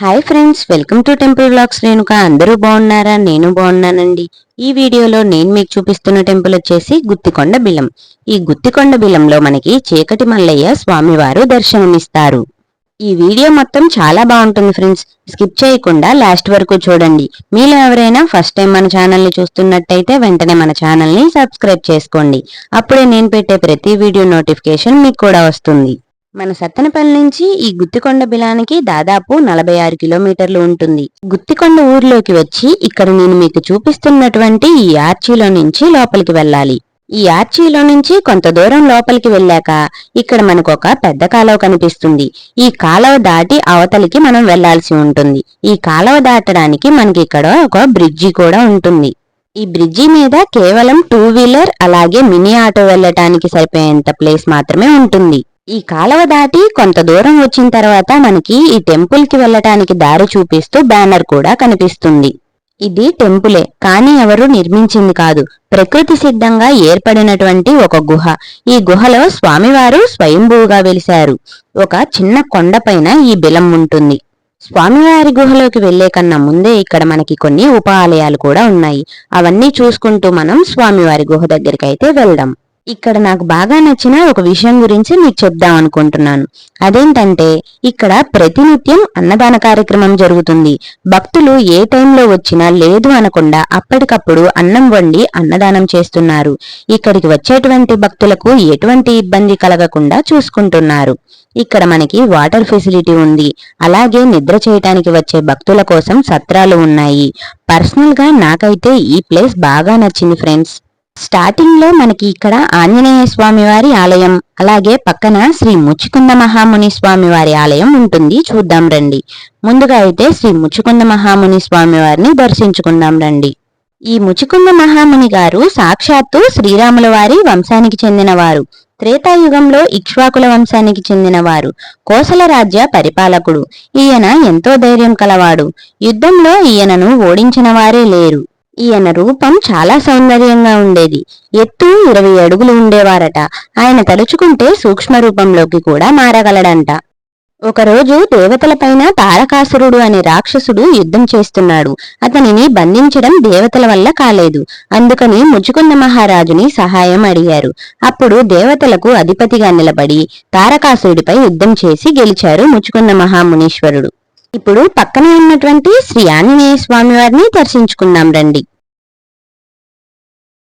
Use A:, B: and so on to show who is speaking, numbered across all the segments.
A: Hi friends welcome to temple blogs Renuka అందరూ బాగున్నారా? నేను బాగున్నానండి. ఈ వీడియోలో నేను మీకు చూపిస్తున్న టెంపుల్ వచ్చేసి గుత్తికొండ బిలం. ఈ గుత్తికొండ బిలంలో మనకి చీకటి మల్లయ్య స్వామివారు దర్శనమిస్తారు. ఈ వీడియో మొత్తం చాలా బాగుంటుంది ఫ్రెండ్స్ స్కిప్ చేయకుండా లాస్ట్ వరకు చూడండి. మీలో ఎవరైనా ఫస్ట్ టైం మన ఛానల్ని చూస్తున్నట్టయితే వెంటనే మన ఛానల్ని సబ్స్క్రైబ్ చేసుకోండి. అప్పుడే నేను పెట్టే ప్రతి వీడియో నోటిఫికేషన్ మీకు కూడా వస్తుంది. మన సత్తెనపల్లి నుంచి ఈ గుత్తికొండ బిలానికి దాదాపు నలభై ఆరు కిలోమీటర్లు ఉంటుంది. గుత్తికొండ ఊర్లోకి వచ్చి ఇక్కడ నేను మీకు చూపిస్తున్నటువంటి ఈ ఆర్చీలో నుంచి లోపలికి వెళ్ళాలి. ఈ ఆర్చీలో నుంచి కొంత దూరం లోపలికి వెళ్ళాక ఇక్కడ మనకు ఒక పెద్ద కాలువ కనిపిస్తుంది. ఈ కాలువ దాటి అవతలికి మనం వెళ్ళాల్సి ఉంటుంది. ఈ కాలువ దాటడానికి మనకి ఇక్కడ ఒక బ్రిడ్జి కూడా ఉంటుంది. ఈ బ్రిడ్జి మీద కేవలం టూ వీలర్ అలాగే మినీ ఆటో వెళ్ళటానికి సరిపోయేంత ప్లేస్ మాత్రమే ఉంటుంది. ఈ కాలువ దాటి కొంత దూరం వచ్చిన తర్వాత మనకి ఈ టెంపుల్కి వెళ్ళటానికి దారి చూపిస్తూ బ్యానర్ కూడా కనిపిస్తుంది. ఇది టెంపులే కానీ ఎవరు నిర్మించింది కాదు. ప్రకృతి సిద్ధంగా ఏర్పడినటువంటి ఒక గుహ. ఈ గుహలో స్వామివారు స్వయంభూగా వెలిశారు. ఒక చిన్న కొండపైన ఈ బిలం ఉంటుంది. స్వామివారి గుహలోకి వెళ్ళే కన్నా ముందే ఇక్కడ మనకి కొన్ని ఉప ఆలయాలు కూడా ఉన్నాయి. అవన్నీ చూసుకుంటూ మనం స్వామివారి గుహ దగ్గరికి అయితే వెళ్దాం. ఇక్కడ నాకు బాగా నచ్చిన ఒక విషయం గురించి మీకు చెప్దాం అనుకుంటున్నాను. అదేంటంటే ఇక్కడ ప్రతినిత్యం అన్నదాన కార్యక్రమం జరుగుతుంది. భక్తులు ఏ టైంలో వచ్చినా లేదు అనకుండా అప్పటికప్పుడు అన్నం వండి అన్నదానం చేస్తున్నారు. ఇక్కడికి వచ్చేటువంటి భక్తులకు ఎటువంటి ఇబ్బంది కలగకుండా చూసుకుంటున్నారు. ఇక్కడ మనకి వాటర్ ఫెసిలిటీ ఉంది. అలాగే నిద్ర చేయటానికి వచ్చే భక్తుల కోసం సత్రాలు ఉన్నాయి. పర్సనల్గా నాకైతే ఈ ప్లేస్ బాగా నచ్చింది ఫ్రెండ్స్. స్టార్టింగ్లో మనకి ఇక్కడ ఆంజనేయ స్వామి వారి ఆలయం అలాగే పక్కన శ్రీ ముచ్చుకుంద మహాముని స్వామి వారి ఆలయం ఉంటుంది. చూద్దాం రండి. ముందుగా అయితే శ్రీ ముచ్చుకుంద మహాముని స్వామి వారిని దర్శించుకుందాం రండి. ఈ ముచుకుంద మహాముని గారు సాక్షాత్తు శ్రీరాముల వారి వంశానికి చెందినవారు. త్రేతాయుగంలో ఇక్ష్వాకుల వంశానికి చెందినవారు. కోసల రాజ్య పరిపాలకుడు. ఈయన ఎంతో ధైర్యం కలవాడు. యుద్ధంలో ఈయనను ఓడించిన వారే లేరు. ఈయన రూపం చాలా సౌందర్యంగా ఉండేది. ఎత్తు ఇరవై అడుగులు ఉండేవారట. ఆయన తలుచుకుంటే సూక్ష్మ రూపంలోకి కూడా మారగలడంట. ఒకరోజు దేవతలపైన తారకాసురుడు అనే రాక్షసుడు యుద్ధం చేస్తున్నాడు. అతనిని బంధించడం దేవతల వల్ల కాలేదు. అందుకని ముచుకున్న మహారాజుని సహాయం అడిగారు. అప్పుడు దేవతలకు అధిపతిగా నిలబడి తారకాసురుడిపై యుద్ధం చేసి గెలిచారు ముచుకున్న మహామునీశ్వరుడు. ఇప్పుడు పక్కనే ఉన్నటువంటి శ్రీ ఆంజనేయ స్వామి వారిని దర్శించుకుందాం రండి.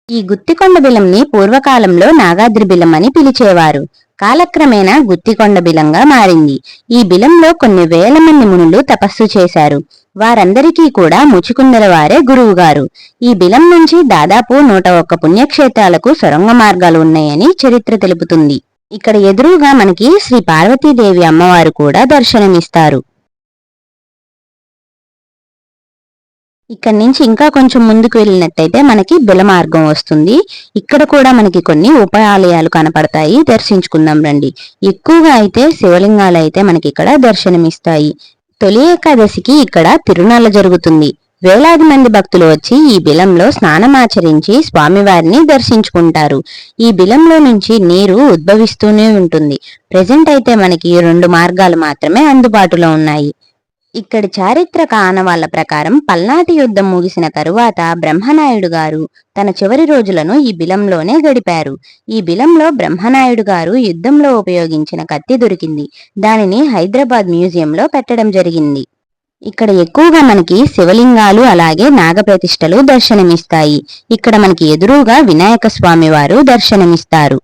A: ఈ గుత్తికొండ బిలంని పూర్వకాలంలో నాగాద్రి బిలం అని పిలిచేవారు. కాలక్రమేణా గుత్తికొండ బిలంగా మారింది. ఈ బిలంలో కొన్ని వేల మంది మునులు తపస్సు చేశారు. వారందరికీ కూడా ముచికుందల వారే గురువుగారు. ఈ బిలం నుంచి దాదాపు నూట ఒక్క పుణ్యక్షేత్రాలకు సొరంగ మార్గాలు ఉన్నాయని చరిత్ర తెలుపుతుంది. ఇక్కడ ఎదురుగా మనకి శ్రీ పార్వతీదేవి అమ్మవారు కూడా దర్శనమిస్తారు. ఇక్కడి నుంచి ఇంకా కొంచెం ముందుకు వెళ్ళినట్టయితే మనకి బిల మార్గం వస్తుంది. ఇక్కడ కూడా మనకి కొన్ని ఉప ఆలయాలు కనపడతాయి. దర్శించుకుందాం రండి. ఎక్కువగా అయితే శివలింగాలు అయితే మనకి ఇక్కడ దర్శనమిస్తాయి. తొలి ఏకాదశికి ఇక్కడ తిరునాళ్ళ జరుగుతుంది. వేలాది మంది భక్తులు వచ్చి ఈ బిలంలో స్నానమాచరించి స్వామివారిని దర్శించుకుంటారు. ఈ బిలంలో నుంచి నీరు ఉద్భవిస్తూనే ఉంటుంది. ప్రజెంట్ అయితే మనకి రెండు మార్గాలు మాత్రమే అందుబాటులో ఉన్నాయి. ఇక్కడి చారిత్రక ఆనవాళ్ళ ప్రకారం పల్నాటి యుద్ధం ముగిసిన తరువాత బ్రహ్మనాయుడు గారు తన చివరి రోజులను ఈ బిలంలోనే గడిపారు. ఈ బిలంలో బ్రహ్మనాయుడు గారు యుద్ధంలో ఉపయోగించిన కత్తి దొరికింది. దానిని హైదరాబాద్ మ్యూజియంలో పెట్టడం జరిగింది. ఇక్కడ ఎక్కువగా మనకి శివలింగాలు అలాగే నాగప్రతిష్టలు దర్శనమిస్తాయి. ఇక్కడ మనకి ఎదురుగా వినాయక స్వామి వారు దర్శనమిస్తారు.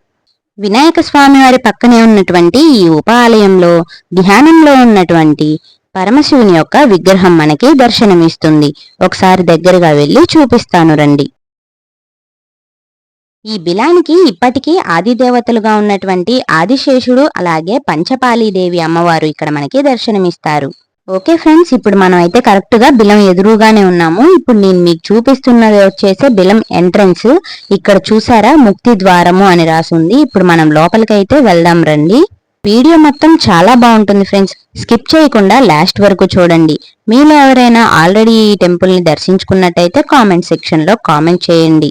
A: వినాయక స్వామి వారి పక్కనే ఉన్నటువంటి ఈ ఉప ఆలయంలో ధ్యానంలో ఉన్నటువంటి పరమశివుని యొక్క విగ్రహం మనకి దర్శనమిస్తుంది. ఒకసారి దగ్గరగా వెళ్ళి చూపిస్తాను రండి. ఈ బిలానికి ఇప్పటికీ ఆది దేవతలుగా ఉన్నటువంటి ఆదిశేషుడు అలాగే పంచపాలీదేవి అమ్మవారు ఇక్కడ మనకి దర్శనమిస్తారు. ఓకే ఫ్రెండ్స్ ఇప్పుడు మనం అయితే కరెక్ట్గా బిలం ఎదురుగానే ఉన్నాము. ఇప్పుడు నేను మీకు చూపిస్తున్నది వచ్చేసి బిలం ఎంట్రన్స్. ఇక్కడ చూసారా? ముక్తి ద్వారము అని రాసింది. ఇప్పుడు మనం లోపలికి అయితే వెళ్దాం రండి. వీడియో మొత్తం చాలా బాగుంటుంది ఫ్రెండ్స్. స్కిప్ చేయకుండా లాస్ట్ వరకు చూడండి. మీలో ఎవరైనా ఆల్రెడీ ఈ టెంపుల్ని దర్శించుకున్నట్టయితే కామెంట్ సెక్షన్లో కామెంట్ చేయండి.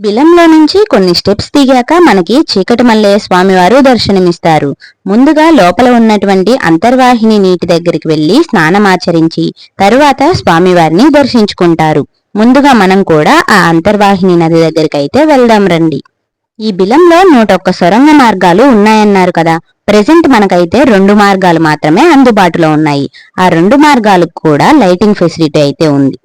A: బిలంలో నుంచి కొన్ని స్టెప్స్ దిగాక మనకి చీకటి మల్లయ్య స్వామివారు దర్శనమిస్తారు. ముందుగా లోపల ఉన్నటువంటి అంతర్వాహిని నీటి దగ్గరికి వెళ్ళి స్నానమాచరించి తరువాత స్వామివారిని దర్శించుకుంటారు. ముందుగా మనం కూడా ఆ అంతర్వాహిని నది దగ్గరికి అయితే వెళ్దాం రండి. ఈ బిలంలో నూట ఒక్క సొరంగ మార్గాలు ఉన్నాయన్నారు కదా. ప్రెసెంట్ మనకైతే రెండు మార్గాలు మాత్రమే అందుబాటులో ఉన్నాయి. ఆ రెండు మార్గాలకు కూడా లైటింగ్ ఫెసిలిటీ అయితే ఉంది.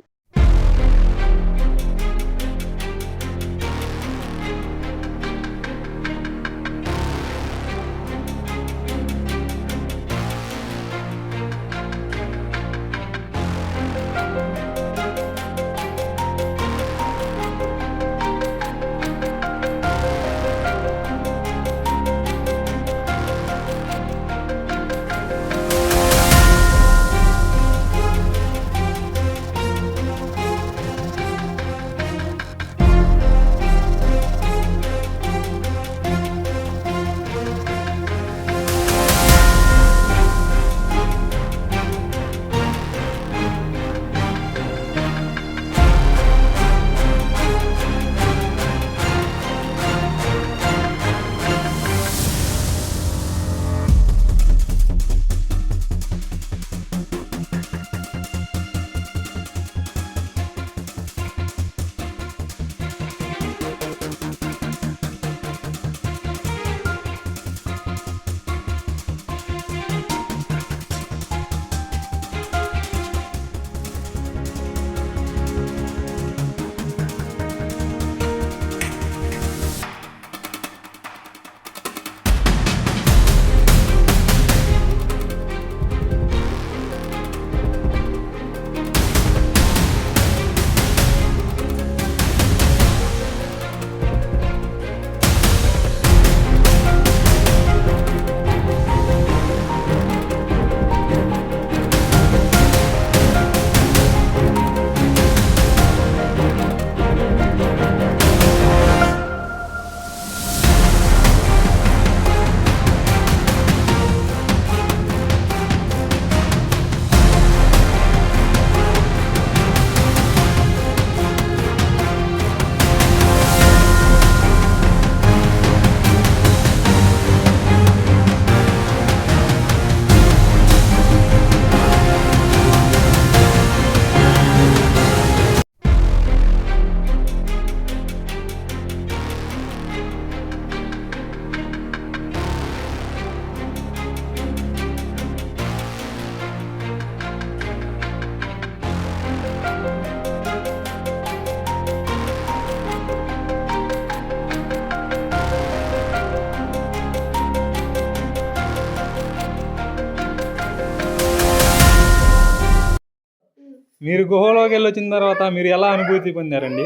B: మీరు గుహలోకి వెళ్ళి వచ్చిన తర్వాత మీరు ఎలా అనుభూతి పొందారండి?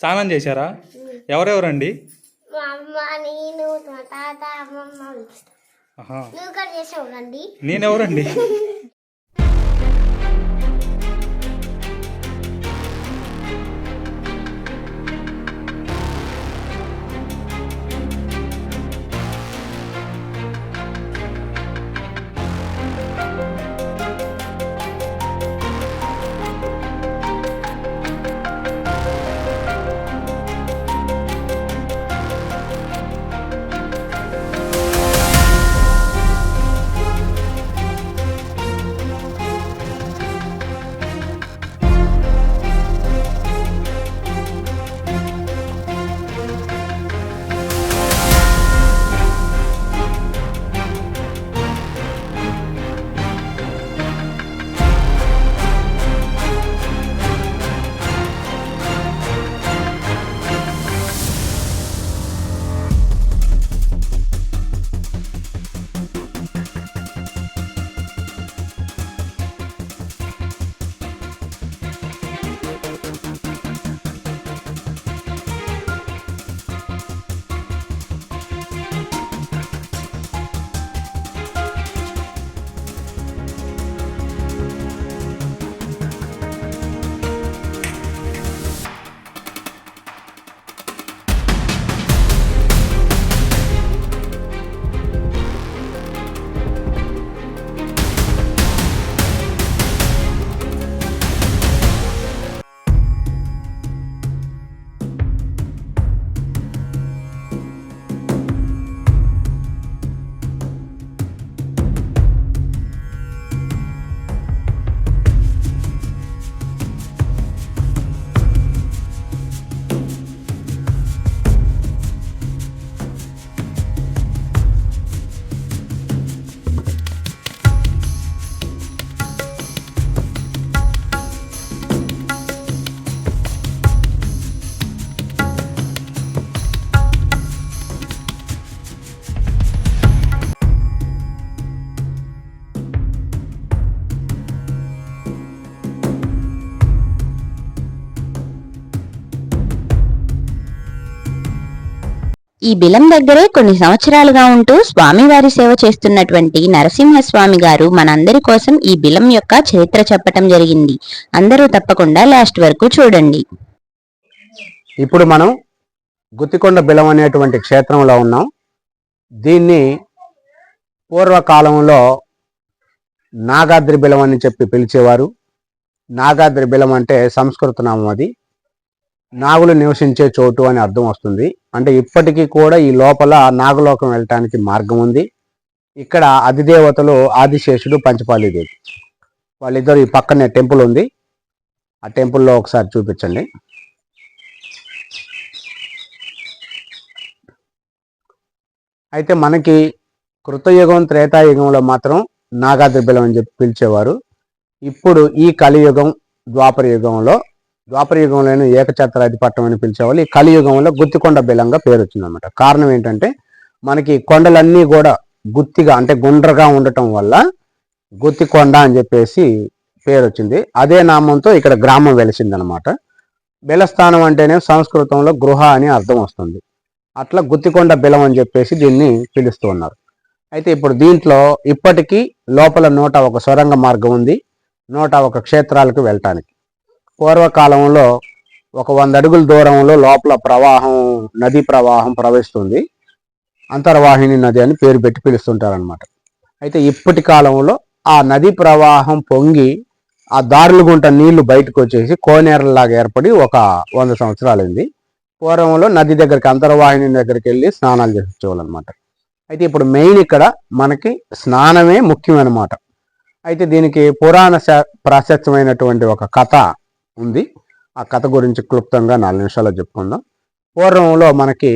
B: స్నానం చేశారా? ఎవరెవరండి?
C: మా
A: ఈ బిలం దగ్గరే కొన్ని సంవత్సరాలుగా ఉంటూ స్వామివారి సేవ చేస్తున్నటువంటి నరసింహస్వామి గారు మనందరి కోసం ఈ బిలం యొక్క చరిత్ర చెప్పటం జరిగింది. అందరూ తప్పకుండా లాస్ట్ వరకు చూడండి.
D: ఇప్పుడు మనం గుత్తికొండ బిలం అనేటువంటి క్షేత్రంలో ఉన్నాం. దీన్ని పూర్వకాలంలో నాగాద్రి బిలం అని చెప్పి పిలిచేవారు. నాగాద్రి బిలం అంటే సంస్కృత నామం అది. నాగులు నివసించే చోటు అని అర్థం వస్తుంది. అంటే ఇప్పటికీ కూడా ఈ లోపల నాగలోకం వెళ్ళటానికి మార్గం ఉంది. ఇక్కడ అధిదేవతలు ఆదిశేషుడు పంచపాలిదేవి వాళ్ళిద్దరు ఈ పక్కనే టెంపుల్ ఉంది. ఆ టెంపుల్లో ఒకసారి చూపించండి. అయితే మనకి కృతయుగం త్రేతాయుగంలో మాత్రం నాగాద్రిబిలం అని చెప్పి పిలిచేవారు. ఇప్పుడు ఈ కలియుగం ద్వాపర యుగంలో ద్వాపర యుగంలోనే ఏకఛత్రాధిపట్టం అని పిలిచేవాళ్ళు. ఈ కలియుగంలో గుత్తికొండ బిలంగా పేరు వచ్చిందనమాట కారణం ఏంటంటే మనకి కొండలన్నీ కూడా గుత్తిగా అంటే గుండ్రగా ఉండటం వల్ల గుత్తికొండ అని చెప్పేసి పేరు వచ్చింది. అదే నామంతో ఇక్కడ గ్రామం వెలిసిందనమాట బెలస్థానం అంటేనే సంస్కృతంలో గృహ అని అర్థం వస్తుంది. అట్లా గుత్తికొండ బిలం అని చెప్పేసి దీన్ని పిలుస్తూ ఉన్నారు. అయితే ఇప్పుడు దీంట్లో ఇప్పటికీ లోపల నూట ఒక సొరంగ మార్గం ఉంది. నూట ఒక క్షేత్రాలకు వెళ్ళటానికి. పూర్వకాలంలో ఒక వంద అడుగుల దూరంలో లోపల ప్రవాహం నదీ ప్రవాహం ప్రవహిస్తుంది. అంతర్వాహిని నది అని పేరు పెట్టి పిలుస్తుంటారనమాట అయితే ఇప్పటి కాలంలో ఆ నదీ ప్రవాహం పొంగి ఆ దారులు గుంట నీళ్ళు బయటకు వచ్చేసి కోనేరలాగా ఏర్పడి ఒక వంద సంవత్సరాలైంది. పూర్వంలో నది దగ్గరికి అంతర్వాహిని దగ్గరికి వెళ్ళి స్నానాలు చేసేవాళ్ళు అనమాట అయితే ఇప్పుడు మెయిన్ ఇక్కడ మనకి స్నానమే ముఖ్యం అనమాట అయితే దీనికి పురాణ శా- ప్రాశస్త్యమైనటువంటి ఒక కథ ఉంది. ఆ కథ గురించి క్లుప్తంగా నాలుగు నిమిషాల్లో చెప్పుకుందాం. పూర్వంలో మనకి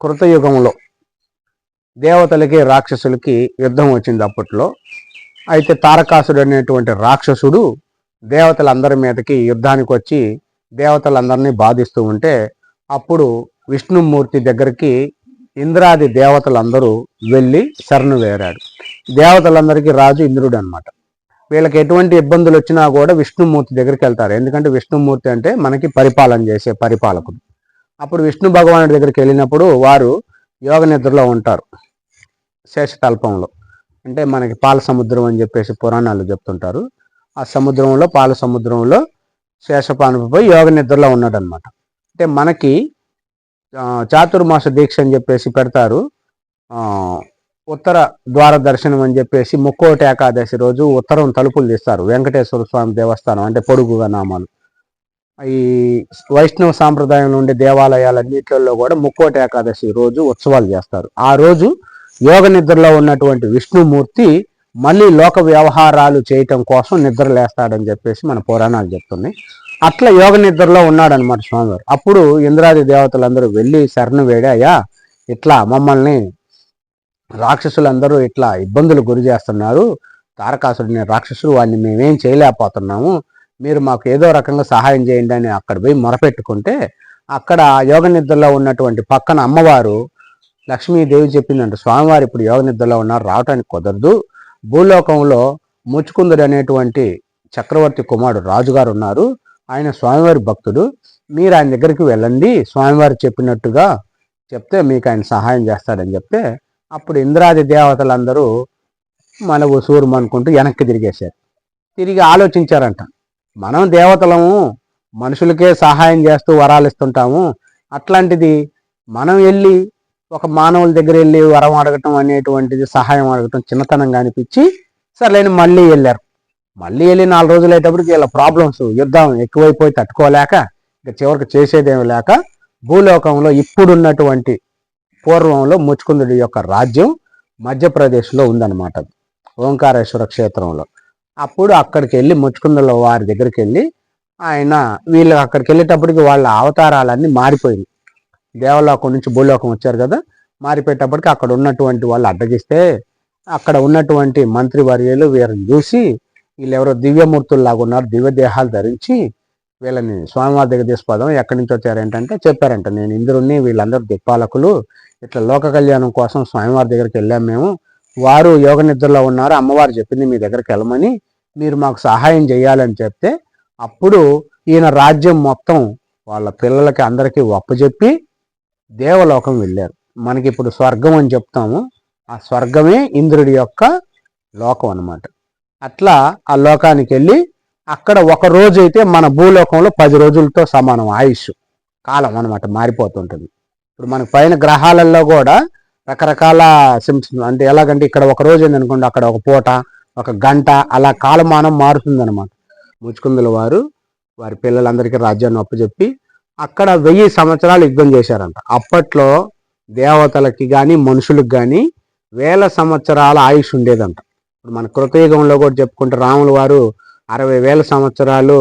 D: కృతయుగంలో దేవతలకి రాక్షసులకి యుద్ధం వచ్చింది అప్పట్లో. అయితే తారకాసుడు అనేటువంటి రాక్షసుడు దేవతలందరి మీదకి యుద్ధానికి వచ్చి దేవతలందరినీ బాధిస్తూ ఉంటే అప్పుడు విష్ణుమూర్తి దగ్గరికి ఇంద్రాది దేవతలందరూ వెళ్ళి శరణు వేరాడు దేవతలందరికీ రాజు ఇంద్రుడు అనమాట వీళ్ళకి ఎటువంటి ఇబ్బందులు వచ్చినా కూడా విష్ణుమూర్తి దగ్గరికి వెళ్తారు. ఎందుకంటే విష్ణుమూర్తి అంటే మనకి పరిపాలన చేసే పరిపాలకుడు. అప్పుడు విష్ణు భగవానుడి దగ్గరికి వెళ్ళినప్పుడు వారు యోగ నిద్రలో ఉంటారు. శేషతల్పంలో. అంటే మనకి పాల సముద్రం అని చెప్పేసి పురాణాలు చెప్తుంటారు. ఆ సముద్రంలో పాల సముద్రంలో శేషపానుపై యోగ నిద్రలో ఉన్నాడు అనమాట అంటే మనకి చాతుర్మాస దీక్ష అని చెప్పేసి పెడతారు. ఉత్తర ద్వార దర్శనం అని చెప్పేసి ముక్కోటి ఏకాదశి రోజు ఉత్తరం తలుపులు తీస్తారు. వెంకటేశ్వర స్వామి దేవస్థానం అంటే పొడుగుగా నామాలు. ఈ వైష్ణవ సాంప్రదాయం ఉండే దేవాలయాలన్నిటిలో కూడా ముక్కోటి ఏకాదశి రోజు ఉత్సవాలు చేస్తారు. ఆ రోజు యోగ నిద్రలో ఉన్నటువంటి విష్ణుమూర్తి మళ్ళీ లోక వ్యవహారాలు చేయటం కోసం నిద్ర లేస్తాడని చెప్పేసి మన పురాణాలు చెప్తున్నాయి. అట్లా యోగ నిద్రలో ఉన్నాడనమాట స్వామివారు. అప్పుడు ఇంద్రాది దేవతలందరూ వెళ్ళి శరణు వేడాయా ఇట్లా మమ్మల్ని రాక్షసులందరూ ఇట్లా ఇబ్బందులు గురి చేస్తున్నారు. తారకాసుడిని రాక్షసుడు వాడిని మేమేం చేయలేకపోతున్నాము. మీరు మాకు ఏదో రకంగా సహాయం చేయండి అని అక్కడ పోయి మొరపెట్టుకుంటే అక్కడ యోగ నిద్రలో ఉన్నటువంటి పక్కన అమ్మవారు లక్ష్మీదేవి చెప్పిందంట స్వామివారు ఇప్పుడు యోగ నిద్రలో ఉన్నారు రావటానికి కుదరదు. భూలోకంలో ముచ్చుకుందుడు అనేటువంటి చక్రవర్తి కుమారుడు రాజుగారు ఉన్నారు. ఆయన స్వామివారి భక్తుడు. మీరు ఆయన దగ్గరికి వెళ్ళండి. స్వామివారు చెప్పినట్టుగా చెప్తే మీకు ఆయన సహాయం చేస్తాడని చెప్తే అప్పుడు ఇంద్రాది దేవతలందరూ మన ఉసూరు అనుకుంటూ వెనక్కి తిరిగేశారు. తిరిగి ఆలోచించారంట మనం దేవతలము మనుషులకే సహాయం చేస్తూ వరాలు ఇస్తుంటాము అట్లాంటిది మనం వెళ్ళి ఒక మానవుల దగ్గర వెళ్ళి వరం అడగటం అనేటువంటిది సహాయం అడగటం చిన్నతనంగా అనిపించి సర్లేని మళ్ళీ వెళ్ళారు. మళ్ళీ వెళ్ళి నాలుగు రోజులు అయ్యేటప్పటికి వీళ్ళ ప్రాబ్లమ్స్ యుద్ధం ఎక్కువైపోయి తట్టుకోలేక ఇక చివరికి చేసేదేమి లేక భూలోకంలో ఇప్పుడున్నటువంటి పూర్వంలో ముచ్చుకుందుడి యొక్క రాజ్యం మధ్యప్రదేశ్లో ఉందన్నమాట ఓంకారేశ్వర క్షేత్రంలో. అప్పుడు అక్కడికి వెళ్ళి ముచ్చుకుందుల వారి దగ్గరికి వెళ్ళి ఆయన వీళ్ళు అక్కడికి వెళ్ళేటప్పటికి వాళ్ళ అవతారాలన్నీ మారిపోయింది దేవలోకం నుంచి భూలోకం వచ్చారు కదా మారిపోయేటప్పటికి అక్కడ ఉన్నటువంటి వాళ్ళు అడ్డగిస్తే అక్కడ ఉన్నటువంటి మంత్రి వర్యులు వీరిని చూసి వీళ్ళెవరో దివ్యమూర్తుల్లాగా ఉన్నారు దివ్యదేహాలు ధరించి వీళ్ళని స్వామివారి దగ్గర తీసుకోదాం. ఎక్కడి నుంచి వచ్చారు ఏంటంటే చెప్పారంట. నేను ఇంద్రుణ్ణి వీళ్ళందరూ దిక్పాలకులు. ఇట్లా లోక కళ్యాణం కోసం స్వామివారి దగ్గరికి వెళ్ళాం మేము. వారు యోగ నిద్రలో ఉన్నారు. అమ్మవారు చెప్పింది మీ దగ్గరికి వెళ్ళమని మీరు మాకు సహాయం చేయాలని చెప్తే అప్పుడు ఈయన రాజ్యం మొత్తం వాళ్ళ పిల్లలకి అందరికీ ఒప్పజెప్పి దేవలోకం వెళ్ళారు. మనకి ఇప్పుడు స్వర్గం అని చెప్తాము. ఆ స్వర్గమే ఇంద్రుడి యొక్క లోకం అన్నమాట. అట్లా ఆ లోకానికి వెళ్ళి అక్కడ ఒక రోజు అయితే మన భూలోకంలో పది రోజులతో సమానం ఆయుష్ కాలం అనమాట మారిపోతుంటుంది. ఇప్పుడు మన పైన గ్రహాలలో కూడా రకరకాల సిమ్స్ అంటే ఎలాగంటే ఇక్కడ ఒక రోజు అనుకోండి అక్కడ ఒక పూట ఒక గంట అలా కాలమానం మారుతుంది అనమాట ముచ్చుకుందుల వారు వారి పిల్లలందరికీ రాజ్యాన్ని అప్పచెప్పి అక్కడ వెయ్యి సంవత్సరాలు యుద్ధం చేశారంట. అప్పట్లో దేవతలకి కానీ మనుషులకు కానీ వేల సంవత్సరాల ఆయుష్ ఉండేదంట. ఇప్పుడు మన కృతయుగంలో కూడా చెప్పుకుంటే రాముల వారు అరవై వేల సంవత్సరాలు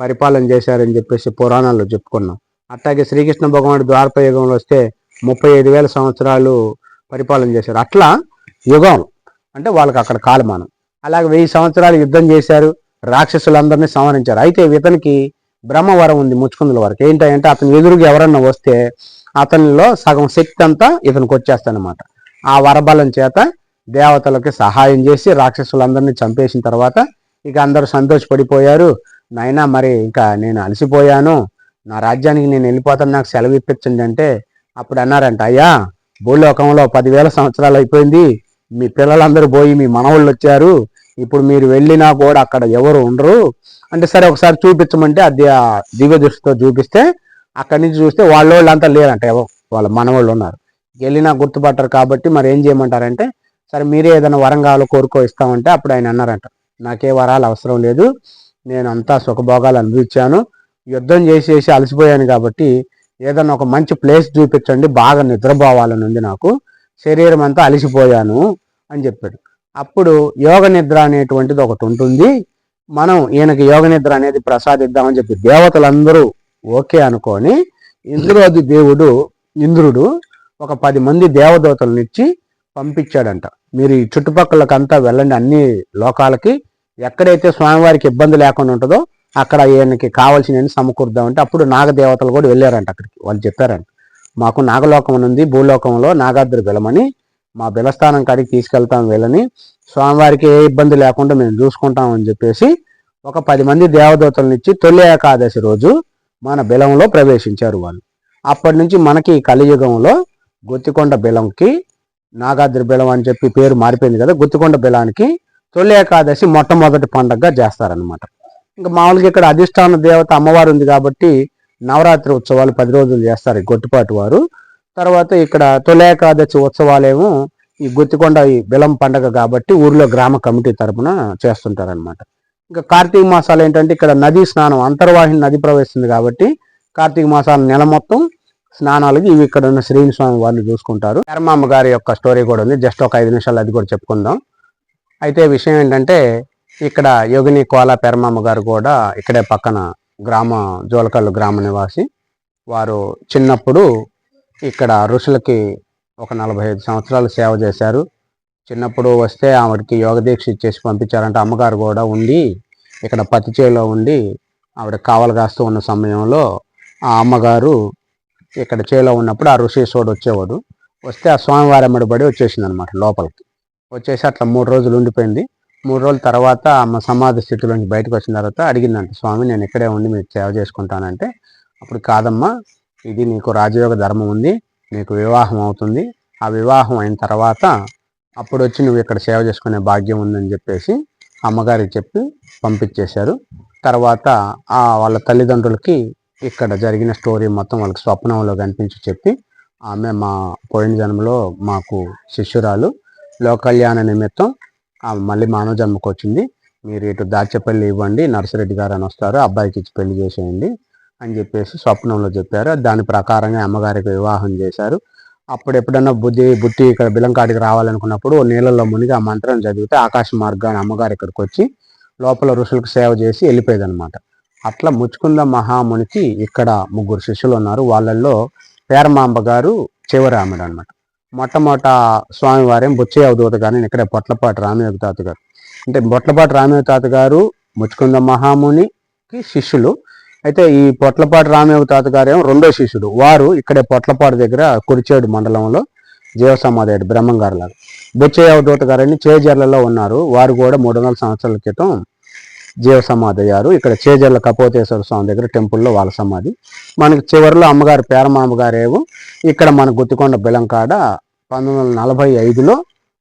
D: పరిపాలన చేశారని చెప్పేసి పురాణాల్లో చెప్పుకున్నాం. అట్లాగే శ్రీకృష్ణ భగవానుడు ద్వారప యుగంలో వస్తే ముప్పై ఐదు వేల సంవత్సరాలు పరిపాలన చేశారు. అట్లా యుగం అంటే వాళ్ళకి అక్కడ కాలమానం. అలాగే వెయ్యి సంవత్సరాలు యుద్ధం చేశారు. రాక్షసులందరినీ సంహరించారు. అయితే ఇతనికి బ్రహ్మవరం ఉంది ముచ్చుకుందుల వరకు. ఏంటంటే అతని ఎదురుగా ఎవరన్నా వస్తే అతనిలో సగం శక్తి అంతా ఇతనికి వచ్చేస్తానమాట ఆ వరబలం చేత దేవతలకి సహాయం చేసి రాక్షసులందరినీ చంపేసిన తర్వాత ఇక అందరూ సంతోషపడిపోయారు. నాయనా మరి ఇంకా నేను అలసిపోయాను. నా రాజ్యానికి నేను వెళ్ళిపోతాను. నాకు సెలవు ఇప్పించండి అంటే అప్పుడు అన్నారంట అయ్యా భూలోకంలో పదివేల సంవత్సరాలు అయిపోయింది. మీ పిల్లలందరూ పోయి మీ మనవాళ్ళు వచ్చారు. ఇప్పుడు మీరు వెళ్ళినా కూడా అక్కడ ఎవరు ఉండరు. అంటే సరే ఒకసారి చూపించమంటే అది దివ్య దృష్టితో చూపిస్తే అక్కడి నుంచి చూస్తే వాళ్ళ వాళ్ళంతా లేరంట ఎవరు? వాళ్ళ మనవాళ్ళు ఉన్నారు. వెళ్ళినా గుర్తుపట్టరు కాబట్టి మరి ఏం చేయమంటారంటే సరే మీరే ఏదైనా వరం కావాలో కోరుకో ఇస్తామంటే అప్పుడు ఆయన అన్నారంట. నాకే వరాలు అవసరం లేదు. నేను అంతా సుఖభోగాలు అనుభవించాను. యుద్ధం చేసేసి అలసిపోయాను కాబట్టి ఏదైనా ఒక మంచి ప్లేస్ చూపించండి. బాగా నిద్రపోవాలని ఉంది నాకు. శరీరం అంతా అలసిపోయాను అని చెప్పాడు. అప్పుడు యోగ నిద్ర అనేటువంటిది ఒకటి ఉంటుంది. మనం ఈయనకి యోగ నిద్ర అనేది ప్రసాదిద్దామని చెప్పి దేవతలందరూ ఓకే అనుకొని ఇంద్రుడి దేవుడు ఇంద్రుడు ఒక పది మంది దేవదూతలను ఇచ్చి పంపించాడంట. మీరు ఈ చుట్టుపక్కలకంతా వెళ్ళండి అన్ని లోకాలకి. ఎక్కడైతే స్వామివారికి ఇబ్బంది లేకుండా ఉంటుందో అక్కడ ఈయనకి కావాల్సిన సమకూర్దామంటే అప్పుడు నాగదేవతలు కూడా వెళ్ళారంట అక్కడికి. వాళ్ళు చెప్పారంట. మాకు నాగలోకం ఉంది భూలోకంలో నాగాద్రి బిలమని మా బిలస్థానం కాడికి తీసుకెళ్తాం వీళ్ళని. స్వామివారికి ఏ ఇబ్బంది లేకుండా మేము చూసుకుంటాం అని చెప్పేసి ఒక పది మంది దేవదూతలను ఇచ్చి తొలి ఏకాదశి రోజు మన బిలంలో ప్రవేశించారు వాళ్ళు. అప్పటి నుంచి మనకి కలియుగంలో గొత్తికొండ బిలంకి నాగాద్రి బిలం అని చెప్పి పేరు మారిపోయింది కదా గుత్తికొండ బిలానికి తొలి ఏకాదశి మొట్టమొదటి పండగగా చేస్తారనమాట ఇంకా మామూలుగా ఇక్కడ అధిష్టాన దేవత అమ్మవారు ఉంది కాబట్టి నవరాత్రి ఉత్సవాలు పది రోజులు చేస్తారు ఈ గొట్టిపాటి వారు. తర్వాత ఇక్కడ తొలి ఏకాదశి ఉత్సవాలేమో ఈ గుత్తికొండ ఈ బిలం పండగ కాబట్టి ఊర్లో గ్రామ కమిటీ తరపున చేస్తుంటారనమాట ఇంకా కార్తీక మాసాలు ఏంటంటే ఇక్కడ నదీ స్నానం అంతర్వాహిని నది ప్రవేశిస్తుంది కాబట్టి కార్తీక మాసాలు నెల మొత్తం స్నానాలకి ఇవి ఇక్కడ ఉన్న శ్రీని స్వామి వారిని చూసుకుంటారు. శర్మమ్మ గారి యొక్క స్టోరీ కూడా ఉంది. జస్ట్ ఒక ఐదు నిమిషాలు అది కూడా చెప్పుకుందాం. అయితే విషయం ఏంటంటే ఇక్కడ యోగిని కోల పెరమమ్మ గారు కూడా ఇక్కడే పక్కన గ్రామ జోలకల్లు గ్రామ నివాసి. వారు చిన్నప్పుడు ఇక్కడ ఋషులకి ఒక నలభై ఐదు సంవత్సరాలు సేవ చేశారు. చిన్నప్పుడు వస్తే ఆవిడకి యోగ దీక్ష ఇచ్చేసి పంపించారంటే. అమ్మగారు కూడా ఉండి ఇక్కడ పత్తి ఉండి ఆవిడ కావలు కాస్తూ ఉన్న సమయంలో ఆ అమ్మగారు ఇక్కడ చేలో ఉన్నప్పుడు ఆ ఋషీశ్వరుడు వచ్చేవాడు. వస్తే ఆ స్వామివారి అమ్మడిబడి వచ్చేసింది అనమాట లోపలికి. వచ్చేసి అట్లా మూడు రోజులు ఉండిపోయింది. మూడు రోజుల తర్వాత ఆమె సమాధి స్థితిలోంచి బయటకు వచ్చిన తర్వాత అడిగిందంట స్వామి నేను ఇక్కడే ఉండి మీకు సేవ చేసుకుంటానంటే అప్పుడు కాదమ్మా ఇది నీకు రాజయోగ ధర్మం ఉంది నీకు వివాహం అవుతుంది. ఆ వివాహం అయిన తర్వాత అప్పుడు వచ్చి నువ్వు ఇక్కడ సేవ చేసుకునే భాగ్యం ఉందని చెప్పేసి అమ్మగారికి చెప్పి పంపించేశారు. తర్వాత ఆ వాళ్ళ తల్లిదండ్రులకి ఇక్కడ జరిగిన స్టోరీ మొత్తం వాళ్ళకి స్వప్నంలో కనిపించి చెప్పి ఆమె మా పోయిన జన్మలో మాకు శిష్యురాలు. లోకల్యాణ నిమిత్తం ఆమె మళ్ళీ మానవ జన్మకు వచ్చింది. మీరు ఇటు దాచపల్లి ఇవ్వండి నర్సిరెడ్డి గారు అని వస్తారు అబ్బాయికి ఇచ్చి పెళ్ళి చేసేయండి అని చెప్పేసి స్వప్నంలో చెప్పారు. దాని ప్రకారంగా అమ్మగారికి వివాహం చేశారు. అప్పుడు ఎప్పుడన్నా బుద్ధి బుద్ధి ఇక్కడ బిలంకాడికి రావాలనుకున్నప్పుడు నీళ్ళల్లో మునిగి ఆ మంత్రం చదివితే ఆకాశ మార్గాన్ని అమ్మగారు ఇక్కడికి వచ్చి లోపల ఋషులకు సేవ చేసి వెళ్ళిపోయేది అనమాట అట్లా ముచ్చుకుంద మహామునికి ఇక్కడ ముగ్గురు శిష్యులు ఉన్నారు. వాళ్ళల్లో పేరమాంబ గారు చివరి అనమాట మొట్టమొదట స్వామివారేం బుచ్చయ్య అవధూత గారు ఇక్కడే పొట్లపాటి రామయోగ తాత గారు. అంటే బొట్లపాటి రామయోగ తాత గారు ముచ్చుకుంద మహామునికి శిష్యులు. అయితే ఈ పొట్లపాటి రామయోగ తాత గారేమో రెండో శిష్యుడు. వారు ఇక్కడే పొట్లపాటి దగ్గర కురిచేడు మండలంలో జీవసమాధేయుడు బ్రహ్మంగారు లాగా. బుచ్చయ్య అవధూత గారని చేజర్లలో ఉన్నారు. వారు కూడా మూడు వందల సంవత్సరాల క్రితం జీవ సమాధి అయ్యారు. ఇక్కడ చేజర్ల కపోతేశ్వర స్వామి దగ్గర టెంపుల్లో వాళ్ళ సమాధి. మనకి చివరిలో అమ్మగారు పేరమామ ఇక్కడ మన గుత్తికొండ బెలంకాడ పంతొమ్మిది వందల నలభై ఐదులో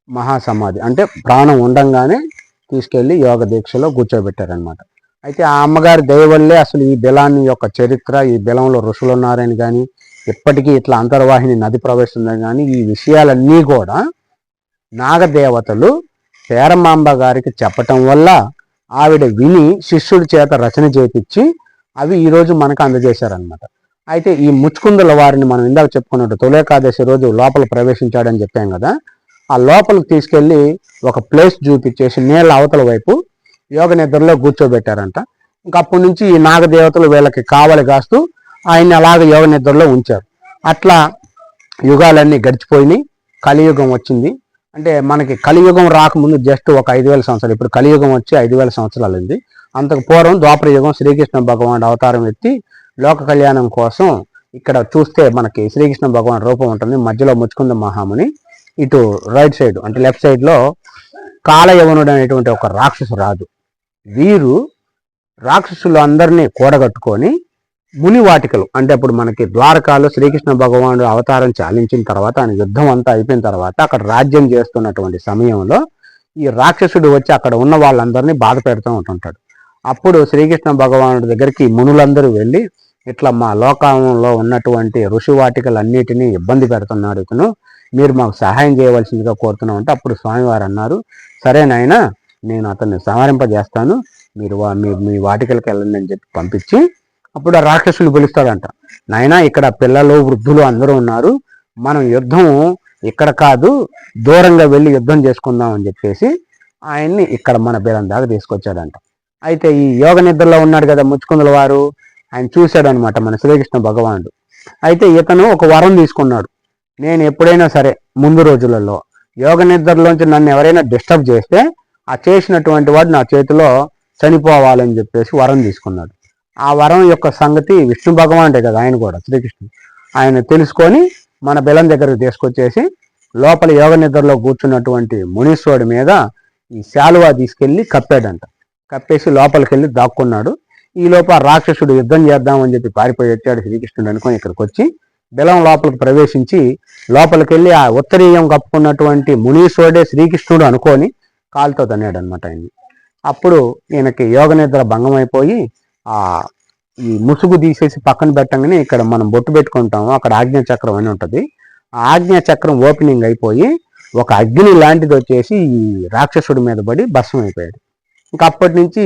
D: మహాసమాధి. అంటే ప్రాణం ఉండంగానే తీసుకెళ్ళి యోగ దీక్షలో కూర్చోబెట్టారనమాట అయితే ఆ అమ్మగారి దయవల్లే అసలు ఈ బిలాన్ని యొక్క చరిత్ర ఈ బిలంలో ఋషులు ఉన్నారని కానీ ఇప్పటికీ ఇట్లా అంతర్వాహిని నది ప్రవేశిందని కానీ ఈ విషయాలన్నీ కూడా నాగదేవతలు పేరమాంబ గారికి చెప్పటం వల్ల ఆవిడ విని శిష్యుడి చేత రచన చేపించి అవి ఈరోజు మనకు అందజేశారనమాట అయితే ఈ ముచ్చుకుందుల వారిని మనం ఇందాక చెప్పుకున్నట్టు తొలేకాదశి రోజు లోపల ప్రవేశించాడని చెప్పాం కదా ఆ లోపలికి తీసుకెళ్ళి ఒక ప్లేస్ చూపించేసి నీళ్ళ అవతల వైపు యోగ నిద్రలో కూర్చోబెట్టారంట. ఇంకా అప్పటి నుంచి ఈ నాగదేవతలు వీళ్ళకి కావలి కాస్తూ ఆయన్ని అలాగ యోగ నిద్రలో ఉంచారు. అట్లా యుగాలన్నీ గడిచిపోయినాయి కలియుగం వచ్చింది. అంటే మనకి కలియుగం రాకముందు జస్ట్ ఒక ఐదు వేల సంవత్సరాలు. ఇప్పుడు కలియుగం వచ్చి ఐదు వేల సంవత్సరాలు ఉంది అంతకు పూర్వం ద్వాపర యుగం శ్రీకృష్ణ భగవానుడు అవతారం ఎత్తి లోక కళ్యాణం కోసం ఇక్కడ చూస్తే మనకి శ్రీకృష్ణ భగవాన్ రూపం ఉంటుంది. మధ్యలో ముచ్చుకుంద మహాముని ఇటు రైట్ సైడ్ అంటే లెఫ్ట్ సైడ్లో కాలయవనుడు అనేటువంటి ఒక రాక్షసు రాజు. వీరు రాక్షసులు అందరినీ కూడగట్టుకొని ముని వాటికలు. అంటే అప్పుడు మనకి ద్వారకాలో శ్రీకృష్ణ భగవానుడు అవతారం చాలించిన తర్వాత ఆయన యుద్ధం అంతా అయిపోయిన తర్వాత అక్కడ రాజ్యం చేస్తున్నటువంటి సమయంలో ఈ రాక్షసుడు వచ్చి అక్కడ ఉన్న వాళ్ళందరినీ బాధ పెడుతూ ఉంటుంటాడు. అప్పుడు శ్రీకృష్ణ భగవానుడి దగ్గరికి మునులందరూ వెళ్ళి ఇట్లా మా లోకంలో ఉన్నటువంటి ఋషివాటికలన్నిటినీ ఇబ్బంది పెడుతున్నాడు ఇతను. మీరు మాకు సహాయం చేయవలసిందిగా కోరుతున్నాం అంటే అప్పుడు స్వామివారు అన్నారు సరే నాయన నేను అతన్ని సంహరింపజేస్తాను. మీరు వా- మీ మీ వాటికలకి వెళ్ళండి అని చెప్పి పంపించి అప్పుడు ఆ రాక్షసులు పిలుస్తాడంట నాయనా ఇక్కడ పిల్లలు వృద్ధులు అందరూ ఉన్నారు. మనం యుద్ధం ఇక్కడ కాదు దూరంగా వెళ్ళి యుద్ధం చేసుకుందాం అని చెప్పేసి ఆయన్ని ఇక్కడ మన బేరం దాకా తీసుకొచ్చాడంట. అయితే ఈ యోగ నిద్రలో ఉన్నాడు కదా ముచ్చుకుందుల వారు ఆయన చూశాడు అనమాట మన శ్రీకృష్ణ భగవానుడు. అయితే ఇతను ఒక వరం తీసుకున్నాడు. నేను ఎప్పుడైనా సరే ముందు రోజులలో యోగ నిద్రలోంచి నన్ను ఎవరైనా డిస్టర్బ్ చేస్తే ఆ చేసినటువంటి వాడు నా చేతిలో చనిపోవాలని చెప్పేసి వరం తీసుకున్నాడు. ఆ వరం యొక్క సంగతి విష్ణు భగవానుడే కదా ఆయన కూడా శ్రీకృష్ణుడు. ఆయన తెలుసుకొని మన బెలం దగ్గరకు తీసుకొచ్చేసి లోపల యోగ నిద్రలో కూర్చున్నటువంటి మునీశ్వరుడి మీద ఈ శాలువా తీసుకెళ్ళి కప్పాడంట. కప్పేసి లోపలికి వెళ్ళి దాక్కున్నాడు. ఈ లోప రాక్షసుడు యుద్ధం చేద్దామని చెప్పి పారిపోయి వచ్చాడు శ్రీకృష్ణుడు అనుకొని ఇక్కడికి వచ్చి బెలం లోపలికి ప్రవేశించి లోపలికి వెళ్ళి ఆ ఉత్తరీయం కప్పుకున్నటువంటి మునీశ్వరుడే శ్రీకృష్ణుడు అనుకొని కాలుతో తన్నాడు అనమాట ఆయన్ని. అప్పుడు ఈయనకి యోగ నిద్ర భంగం అయిపోయి ఈ ముసుగు తీసేసి పక్కన పెట్టంగానే ఇక్కడ మనం బొట్టు పెట్టుకుంటాము. అక్కడ ఆజ్ఞా చక్రం అని ఉంటుంది. ఆ ఆజ్ఞా చక్రం ఓపెనింగ్ అయిపోయి ఒక అగ్ని లాంటిది వచ్చేసి ఈ రాక్షసుడి మీద పడి భస్మం అయిపోయాడు ఇంకా అప్పటి నుంచి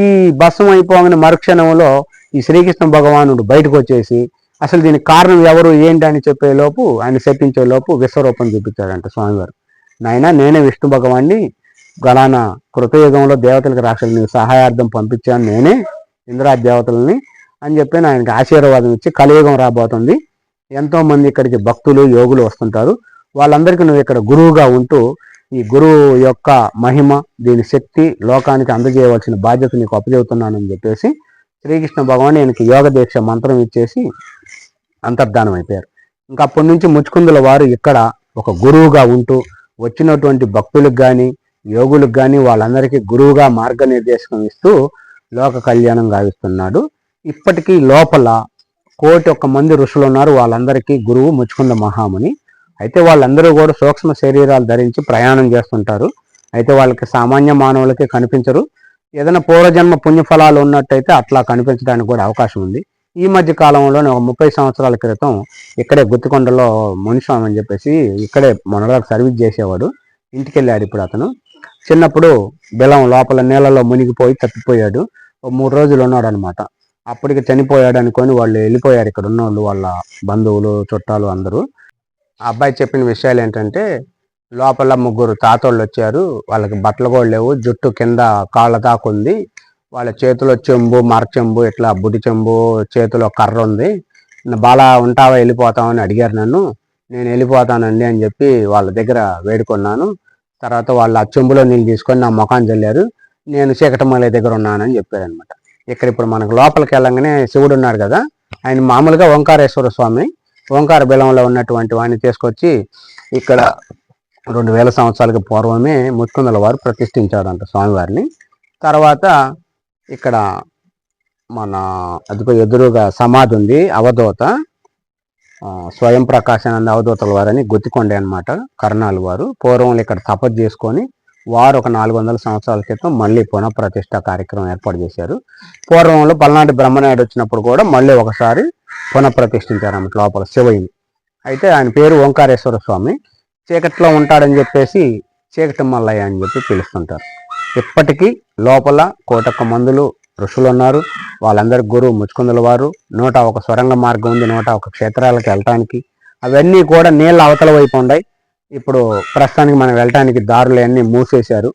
D: ఈ భస్మం అయిపోగానే మరుక్షణంలో ఈ శ్రీకృష్ణ భగవానుడు బయటకు వచ్చేసి అసలు దీనికి కారణం ఎవరు ఏంటి అని చెప్పే లోపు ఆయన శపించే లోపు విశ్వరూపం చూపించాడంట స్వామివారు. నాయన నేనే విష్ణు భగవాన్ని గలానా కృతయుగంలో దేవతలకు రాక్షసుని సహాయార్థం పంపించాను. నేనే ఇంద్రా దేవతలని అని చెప్పి ఆయనకి ఆశీర్వాదం ఇచ్చి కలియుగం రాబోతుంది. ఎంతోమంది ఇక్కడికి భక్తులు యోగులు వస్తుంటారు. వాళ్ళందరికీ నువ్వు ఇక్కడ గురువుగా ఉంటూ ఈ గురువు యొక్క మహిమ దీని శక్తి లోకానికి అందజేయవలసిన బాధ్యత నీకు అప్పచెబుతున్నానని చెప్పేసి శ్రీకృష్ణ భగవాన్ ఈయనకి యోగ దీక్ష మంత్రం ఇచ్చేసి అంతర్ధానం అయిపోయారు. ఇంకా అప్పటి నుంచి ముచ్చుకుందుల వారు ఇక్కడ ఒక గురువుగా ఉంటూ వచ్చినటువంటి భక్తులకు కానీ యోగులకు కానీ వాళ్ళందరికీ గురువుగా మార్గనిర్దేశం ఇస్తూ లోక కళ్యాణం గావిస్తున్నాడు. ఇప్పటికీ లోపల కోటి ఒక్క మంది ఋషులు ఉన్నారు. వాళ్ళందరికీ గురువు ముచ్చుకుంద మహాముని. అయితే వాళ్ళందరూ కూడా సూక్ష్మ శరీరాలు ధరించి ప్రయాణం చేస్తుంటారు. అయితే వాళ్ళకి సామాన్య మానవులకి కనిపించరు. ఏదైనా పూర్వజన్మ పుణ్యఫలాలు ఉన్నట్టయితే అట్లా కనిపించడానికి కూడా అవకాశం ఉంది. ఈ మధ్య కాలంలోనే ఒక ముప్పై సంవత్సరాల క్రితం ఇక్కడే గుత్తికొండలో మునిస్వామి అని చెప్పేసి ఇక్కడే మొన్నదాకా సర్వీస్ చేసేవాడు. ఇంటికి వెళ్ళాడు ఇప్పుడు అతను. చిన్నప్పుడు బెల్లం లోపల నీళ్ళలో మునిగిపోయి తప్పిపోయాడు. మూడు రోజులు ఉన్నాడు అనమాట అప్పటికి చనిపోయాడు అనుకొని వాళ్ళు వెళ్ళిపోయారు ఇక్కడ ఉన్న వాళ్ళు వాళ్ళ బంధువులు చుట్టాలు అందరూ. ఆ అబ్బాయి చెప్పిన విషయాలు ఏంటంటే లోపల ముగ్గురు తాతోళ్ళు వచ్చారు వాళ్ళకి బట్టలు కూడా లేవు జుట్టు కింద కాళ్ళ దాకా ఉంది. వాళ్ళ చేతిలో చెంబు మర చెంబు ఇట్లా బుడి చెంబు చేతిలో కర్ర ఉంది. బాలా ఉంటావా? వెళ్ళిపోతామని అడిగారు నన్ను. నేను వెళ్ళిపోతానండి అని చెప్పి వాళ్ళ దగ్గర వేడుకున్నాను. తర్వాత వాళ్ళు ఆ చెంబులో నీళ్ళు తీసుకొని నా ముఖాన్ని చల్లారు. నేను చీకటమాలయ దగ్గర ఉన్నానని చెప్పారనమాట ఇక్కడ ఇప్పుడు మనకు లోపలికి వెళ్ళంగానే శివుడు ఉన్నాడు కదా ఆయన మామూలుగా ఓంకారేశ్వర స్వామి ఓంకార బిలంలో ఉన్నటువంటి వాడిని తీసుకొచ్చి ఇక్కడ రెండు వేల సంవత్సరాలకి పూర్వమే ముత్కుందల వారు ప్రతిష్ఠించాడంట స్వామివారిని. తర్వాత ఇక్కడ మన అదిగో ఎదురుగా సమాధి ఉంది అవధూత స్వయం ప్రకాశానంద అవధూతల వారని గుత్తికొండ అనమాట కర్ణాలు వారు. పూర్వం ఇక్కడ తపస్సు చేసుకొని వారు ఒక నాలుగు వందల సంవత్సరాల క్రితం మళ్ళీ పునఃప్రతిష్ఠ కార్యక్రమం ఏర్పాటు చేశారు. పూర్వంలో పల్నాటి బ్రహ్మనాయుడు వచ్చినప్పుడు కూడా మళ్ళీ ఒకసారి పునఃప్రతిష్ఠించారు అన్నమాట లోపల శివయ్యని. అయితే ఆయన పేరు ఓంకారేశ్వర స్వామి. చీకట్లో ఉంటాడని చెప్పేసి చీకటి మల్లయ్య అని చెప్పి పిలుస్తుంటారు. ఇప్పటికీ లోపల కోటొక్క మందులు ఋషులు ఉన్నారు. వాళ్ళందరి గురువు ముచ్చుకుందుల వారు. నూట ఒక సొరంగ మార్గం ఉంది. నూట ఒక క్షేత్రాలకు వెళ్ళటానికి. అవన్నీ కూడా నీళ్ళ అవతల వైపు ఉన్నాయి ఇప్పుడు ప్రస్తుతానికి మనం వెళ్ళటానికి దారులు అన్నీ మూసేశారు.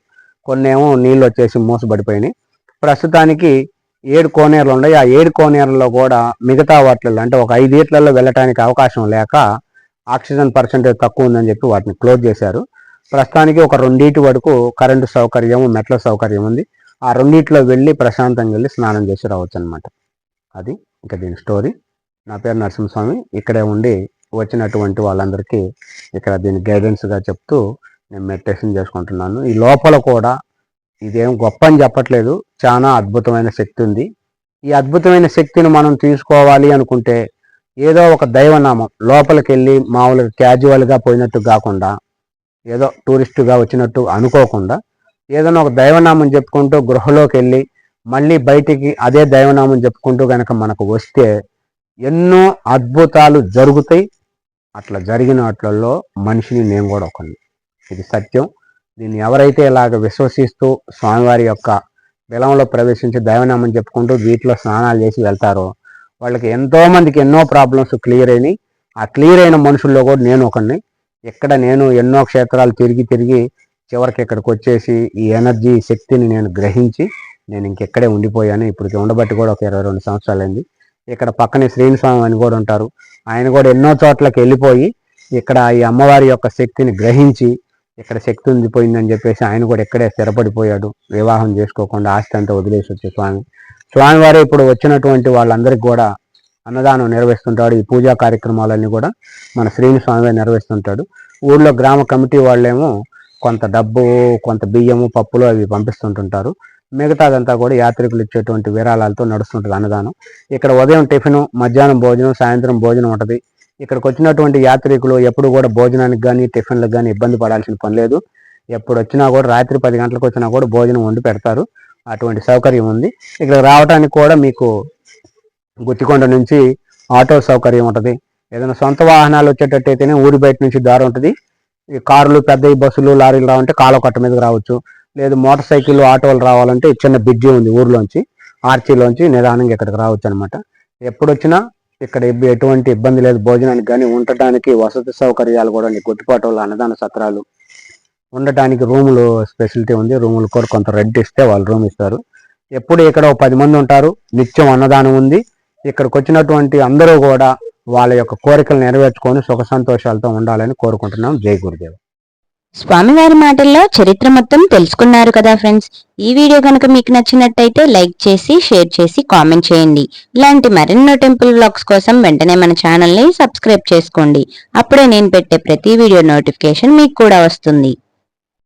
D: కొన్ని ఏమో నీళ్ళు వచ్చేసి మూసబడిపోయినాయి. ప్రస్తుతానికి ఏడు కోనేరులు ఉన్నాయి. ఆ ఏడు కోనేరుల్లో కూడా మిగతా వాటిల్లో అంటే ఒక ఐదేళ్ళలో వెళ్ళటానికి అవకాశం లేక ఆక్సిజన్ పర్సెంటేజ్ తక్కువ ఉందని చెప్పి వాటిని క్లోజ్ చేశారు. ప్రస్తుతానికి ఒక రెండింటి వరకు కరెంటు సౌకర్యం మెట్ల సౌకర్యం ఉంది. ఆ రెండింటిలో వెళ్ళి ప్రశాంతంగా వెళ్ళి స్నానం చేసి రావచ్చు అనమాట అది ఇంకా దీని స్టోరీ. నా పేరు నరసింహస్వామి. ఇక్కడే ఉండి వచ్చినటువంటి వాళ్ళందరికీ ఇక్కడ దీని గైడెన్స్గా చెప్తూ నేను మెడిటేషన్ చేసుకుంటున్నాను. ఈ లోపల కూడా ఇదేం గొప్ప అని చెప్పట్లేదు. చాలా అద్భుతమైన శక్తి ఉంది. ఈ అద్భుతమైన శక్తిని మనం తీసుకోవాలి అనుకుంటే ఏదో ఒక దైవనామం లోపలికి వెళ్ళి మామూలుగా క్యాజువల్గా పోయినట్టు కాకుండా ఏదో టూరిస్టుగా వచ్చినట్టు అనుకోకుండా ఏదైనా ఒక దైవనామం చెప్పుకుంటూ గృహలోకి వెళ్ళి మళ్ళీ బయటికి అదే దైవనామం చెప్పుకుంటూ కనుక మనకు వస్తే ఎన్నో అద్భుతాలు జరుగుతాయి. అట్లా జరిగిన వాటిల్లో మనిషిని నేను కూడా ఒకని ఇది సత్యం. దీన్ని ఎవరైతే ఇలాగ విశ్వసిస్తూ స్వామివారి యొక్క బిలంలో ప్రవేశించి దైవనామం చెప్పుకుంటూ వీటిలో స్నానాలు చేసి వెళ్తారో వాళ్ళకి ఎంతో మందికి ఎన్నో ప్రాబ్లమ్స్ క్లియర్ అయినాయి. ఆ క్లియర్ అయిన మనుషుల్లో కూడా నేను ఒకడిని. ఇక్కడ నేను ఎన్నో క్షేత్రాలు తిరిగి తిరిగి చివరికి ఇక్కడికి వచ్చేసి ఈ ఎనర్జీ శక్తిని నేను గ్రహించి నేను ఇంకెక్కడే ఉండిపోయాను. ఇప్పటికి ఉండబట్టి కూడా ఒక ఇరవై రెండు సంవత్సరాలు అయింది ఇక్కడ పక్కనే శ్రీనిస్వామి అని కూడా ఉంటారు. ఆయన కూడా ఎన్నో చోట్లకి వెళ్ళిపోయి ఇక్కడ ఈ అమ్మవారి యొక్క శక్తిని గ్రహించి ఇక్కడ శక్తి ఉండిపోయిందని చెప్పేసి ఆయన కూడా ఇక్కడే స్థిరపడిపోయాడు. వివాహం చేసుకోకుండా ఆస్తి అంతా వదిలేసి వచ్చే స్వామి. స్వామివారు ఇప్పుడు వచ్చినటువంటి వాళ్ళందరికీ కూడా అన్నదానం నిర్వహిస్తుంటాడు. ఈ పూజా కార్యక్రమాలన్నీ కూడా మన శ్రీని స్వామి నిర్వహిస్తుంటాడు. ఊళ్ళో గ్రామ కమిటీ వాళ్ళేమో కొంత డబ్బు కొంత బియ్యము పప్పులు అవి పంపిస్తుంటుంటారు. మిగతాదంతా కూడా యాత్రికులు ఇచ్చేటువంటి విరాళాలతో నడుస్తుంటుంది అన్నదానం. ఇక్కడ ఉదయం టిఫిన్ మధ్యాహ్నం భోజనం సాయంత్రం భోజనం ఉంటుంది. ఇక్కడికి వచ్చినటువంటి యాత్రికులు ఎప్పుడు కూడా భోజనానికి కానీ టిఫిన్లకు కానీ ఇబ్బంది పడాల్సిన పని లేదు. ఎప్పుడు వచ్చినా కూడా రాత్రి పది గంటలకు వచ్చినా కూడా భోజనం వండి పెడతారు. అటువంటి సౌకర్యం ఉంది. ఇక్కడ రావడానికి కూడా మీకు గుత్తికొండ నుంచి ఆటో సౌకర్యం ఉంటుంది. ఏదైనా సొంత వాహనాలు వచ్చేటట్టయితేనే ఊరి బయట నుంచి దారి ఉంటుంది. ఈ కార్లు పెద్ద బస్సులు లారీలు రావాలంటే కాలువ మీదకి రావచ్చు. లేదు మోటార్ సైకిల్ ఆటోలు రావాలంటే చిన్న బ్రిడ్జి ఉంది ఊర్లోంచి ఆర్చీలోంచి నిదానంగా ఇక్కడికి రావచ్చు అనమాట ఎప్పుడు వచ్చినా ఇక్కడ ఎటువంటి ఇబ్బంది లేదు భోజనానికి కానీ ఉండటానికి వసతి సౌకర్యాలు కూడా ఉన్నాయి గుట్టుపాటు అన్నదాన సత్రాలు. ఉండటానికి రూములు స్పెషలిటీ ఉంది రూములు కూడా కొంత రెడ్ ఇస్తే వాళ్ళు రూమ్ ఇస్తారు. ఎప్పుడు ఇక్కడ ఒక పది మంది ఉంటారు నిత్యం అన్నదానం ఉంది. ఇక్కడికి వచ్చినటువంటి అందరూ కూడా వాళ్ళ యొక్క కోరికలు నెరవేర్చుకొని సుఖ సంతోషాలతో ఉండాలని కోరుకుంటున్నాం. జై గురుదేవ్.
A: స్వామివారి మాటల్లో చరిత్ర మొత్తం తెలుసుకున్నారు కదా ఫ్రెండ్స్. ఈ వీడియో కనుక మీకు నచ్చినట్టయితే లైక్ చేసి షేర్ చేసి కామెంట్ చేయండి. ఇలాంటి మరెన్నో టెంపుల్ వ్లాగ్స్ కోసం వెంటనే మన ఛానల్ని సబ్స్క్రైబ్ చేసుకోండి. అప్పుడే నేను పెట్టే ప్రతి వీడియో నోటిఫికేషన్ మీకు కూడా వస్తుంది.